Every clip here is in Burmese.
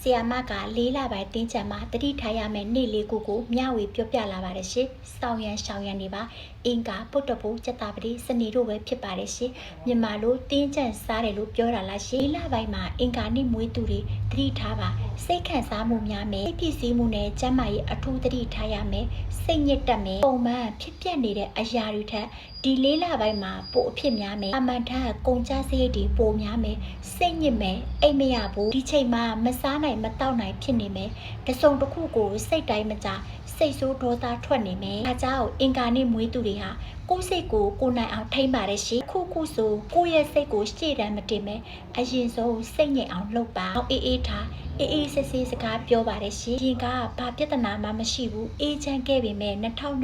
ဆီယာမကလေးလပိုင်းတင်းချံမှာတတိထားရမယ်နေ့လေးကိုကိုမျှဝေပြောပြလာပါတယ်ရှင်။စောင်းရန်ရှောင်းရန်နေပါအင်္ဂါပုတ်တပူစက်တာပတိစနေတို့ပဲဖြစ်ပါတယ်ရှင်။မြန်မာလိုတင်းချံစားတယ်လို့ပြောတာလားရှင်။လေးလပိုင်းမှာအင်္ဂါနေ့မွေးသူတွေတတိထားပါစိတ်ခံစားမှုများမယ်စိတ်ဖြစ်စည်းမှုနဲ့ကျန်းမာရေးအထူးတတိထားရမယ်စိတ်ညစ်တက်မယ်ပုံမှန်ဖြစ်ပျက်နေတဲ့အရာတွေထက်ဒီလေးလပိုင်းမှာပိုအဖြစ်များမယ်အမှန်တမ်းကုန်ကြစရိတ်တွေပိုများမယ်စိတ်ညစ်မယ်အိတ်မရဘူးဒီချိန်မှာမစားနိုင်မတောက်နိုင်ဖြစ်နေမယ်တစုံတစ်ခုကိုစိတ်တိုင်းမကြ စိတ်ဆိုးဒေါသထွက်နေမယ်အားကြောင့်အင်္ဂါနေ့မွေးသူတွေဟာကိုယ်စိတ်ကိုကိုယ်နိုင်အောင်ထိမ့်ပါတယ်ရှင်ခုခုဆိုကိုယ့်ရဲ့စိတ်ကိုရှေ့တန်းမတင်မဲအရင်ဆုံးစိတ်ငြိမ်အောင်လုပ်ပါအောင်အေးအေးထားအေးအေးဆေးဆေးစကားပြောပါတယ်ရှင်ရင်ကဘာပြဿနာမှမရှိဘူးအေးချမ်းခဲ့ပေမဲ့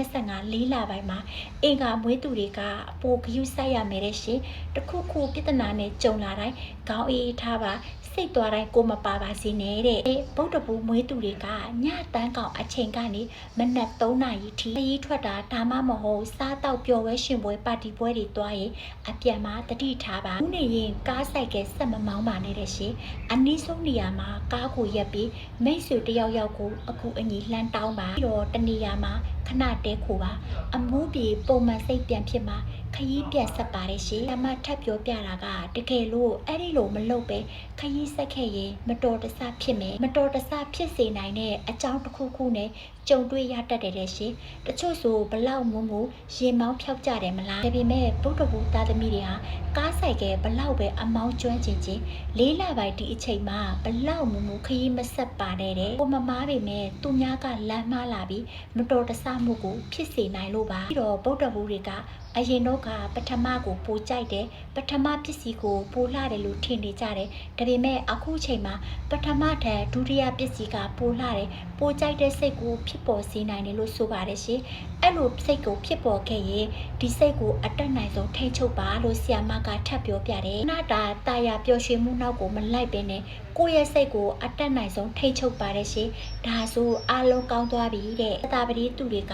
2025လေးလပိုင်းမှာအင်္ဂါမွေးသူတွေကအပိုဂယုစိုက်ရမယ်တဲ့ရှင်တခုခုပြဿနာနဲ့ကြုံလာတိုင်းခေါင်းအေးအေးထားပါစိတ်သွားတိုင်းကိုမပါပါစေနဲ့တဲ့ဗုဒ္ဓဘုမွေးသူတွေကညတန်းကောင်အချိန်ကနေမနက်3နာရီထိခရီးထွက်တာဒါမှမဟုတ်စားတောက်ပျော်ဝဲရှင်ပွဲပါတီပွဲတွေတွားရင်အပြန်မှာတတိထားပါဦးနေရင်ကားဆိုင်ကဆက်မမောင်းပါနဲ့တဲ့ရှင်အနည်းဆုံးနေရာမှာကားကိုရက်ပြီးမိတ်ဆွေတယောက်ယောက်ကိုအခုအညီလှမ်းတောင်းပါပြီးတော့တနေရာမှာခဏတဲခိုပါအမိုးပြေပုံမှန်စိတ်ပြန်ဖြစ်မှာခရီးပြန်ဆက်ပါတယ်ရှင်အမထပ်ပြောပြတာကတကယ်လို့အဲ့ဒီလိုမလုပ်ပဲခရီးဆက်ခဲ့ရင်မတော်တဆဖြစ်မယ်မတော်တဆဖြစ်စေနိုင်တဲ့အကြောင်းတစ်ခုခုနဲ့ကြုံတွေ့ရတတ်တယ်တဲ့ရှင်တချို့ဆိုဘလောက်မုံမူရေမောင်းဖြောက်ကြတယ်မလားဒါပေမဲ့ဗုဒ္ဓဘုသားသမီးတွေဟာကားဆိုင်ကဘလောက်ပဲအမောင်းကျွမ်းကျင်ချင်းလေးလပိုင်းဒီအချိန်မှာဘလောက်မုံမူခရီးမဆက်ပါနဲ့တဲ့ကိုမမားပေမဲ့သူများကလမ်းမှားလာပြီးမတော်တဆမှုကိုဖြစ်စေနိုင်လို့ပါပြီးတော့ဗုဒ္ဓဘုတွေက အရင်တော့ကပထမကိုပိုကြိုက်တယ်ပထမပစ္စည်းကိုပိုလှတယ်လို့ထင်နေကြတယ်ဒါပေမဲ့အခုချိန်မှာပထမထက်ဒုတိယပစ္စည်းကပိုလှတယ်ပိုကြိုက်တဲ့စိတ်ကိုဖြစ်ပေါ်စေနိုင်တယ်လို့ဆိုပါတယ်ရှင်အဲ့လိုစိတ်ကိုဖြစ်ပေါ်ခဲ့ရင်ဒီစိတ်ကိုအတက်နိုင်ဆုံးထိန်းချုပ်ပါလို့ဆီယာမကထပ်ပြောပြတယ်နာတာတာယာပျော်ရွှင်မှုနောက်ကိုမလိုက်ပင်နဲ့ကိုယ့်ရဲ့စိတ်ကိုအတက်နိုင်ဆုံးထိန်းချုပ်ပါတယ်ရှင်ဒါဆိုအားလုံးကောင်းသွားပြီတဲ့သတာပတိသူတွေက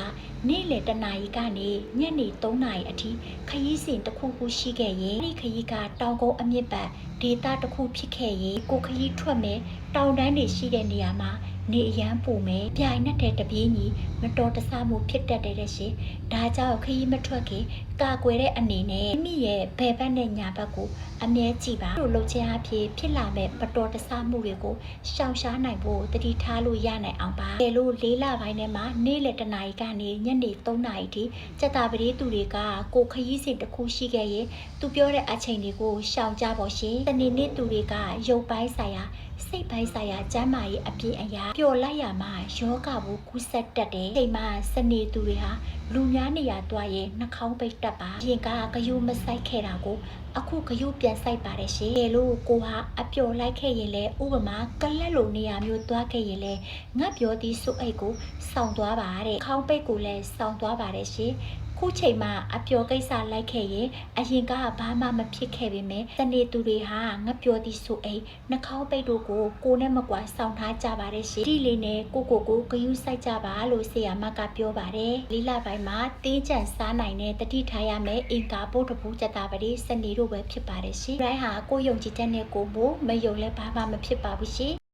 နေ့လယ်တနာရီကနေညနေ3နာရီအထိခရီးစဉ်တစ်ခုခုရှိခဲ့ရင်ဒီခရီးကတောင်ကုန်းအမြင့်ပတ်ဒေသတစ်ခုဖြစ်ခဲ့ရင်ကိုခရီးထွက်မယ်တောင်တန်းတွေရှိတဲ့နေရာမှာနေအရန်ပူမယ်ပြိုင်နဲ့တဲ့တပြေးညီမတော်တဆမှုဖြစ်တတ်တယ်တဲ့ရှင်ဒါကြောင့်ခရီးမထွက်ခင်ကာကွယ်တဲ့အနေနဲ့မိရဲ့ဘယ်ဘက်နဲ့ညာဘက်ကိုအမြဲကြည့်ပါလို့လှုပ်ခြင်းအဖြစ်ဖြစ်လာမဲ့မတော်တဆမှုတွေကိုရှောင်ရှားနိုင်ဖို့တတိထားလို့ရနိုင်အောင်ပါ။ဒါလို့လေးလပိုင်းထဲမှာနေ့လယ်တနာရီကနေညနေ3နာရီထိစက်တာပတိသူတွေကကိုခရီးစဉ်တစ်ခုရှိခဲ့ရင်သူပြောတဲ့အချိန်တွေကိုရှောင်ကြပါရှင်။တနေ့နေ့သူတွေကရုပ်ပိုင်းဆိုင်ရာစိတ်ပိုင်းဆိုင်ရာကျန်းမာရေးအပြည့်အရာပျော်လိုက်ရမှာယောဂဘူးကူးဆက်တတ်တယ်။ချိန်မှာစနေသူတွေဟာလူများနေရာတွားရင်နှာခေါင်းပိတ်တက်ပါ။ရင်ကဂယုမဆိုင်ခဲ့တာကိုအခုဂယုပြန်ဆိုင်ပါတယ်ရှင်။လေလို့ကိုဟာအပျော်လိုက်ခဲ့ရင်လဲဥပမာကလက်လိုနေရာမျိုးတွားခဲ့ရင်လဲငတ်ပြောသည်စုပ်အိတ်ကိုစောင့်သွားပါတဲ့။ခေါင်းပိတ်ကိုလည်းစောင့်သွားပါတယ်ရှင်။ ခုချိန်မှာအပျော်ကိစ္စလိုက်ခဲ့ရင်အရင်ကဘာမှမဖြစ်ခဲ့ပေမဲ့တနေ့သူတွေဟာငပျော်သည်ဆိုအိမ်နှာခေါင်းပိတ်တို့ကိုကိုနဲ့မကွာစောင့်ထားကြပါတယ်ရှင်ဒီလေးနဲ့ကိုကိုကိုဂယုစိုက်ကြပါလို့ဆေးရမကပြောပါတယ်လေးလပိုင်းမှာတင်းကြံစားနိုင်တဲ့တတိထားရမယ်အင်ကာပုတ်တပူးကြတာပတိစနေတို့ပဲဖြစ်ပါတယ်ရှင်ရိုင်းဟာကိုယုံကြည်တဲ့နဲ့ကိုမို့မယုံလဲဘာမှမဖြစ်ပါဘူးရှင်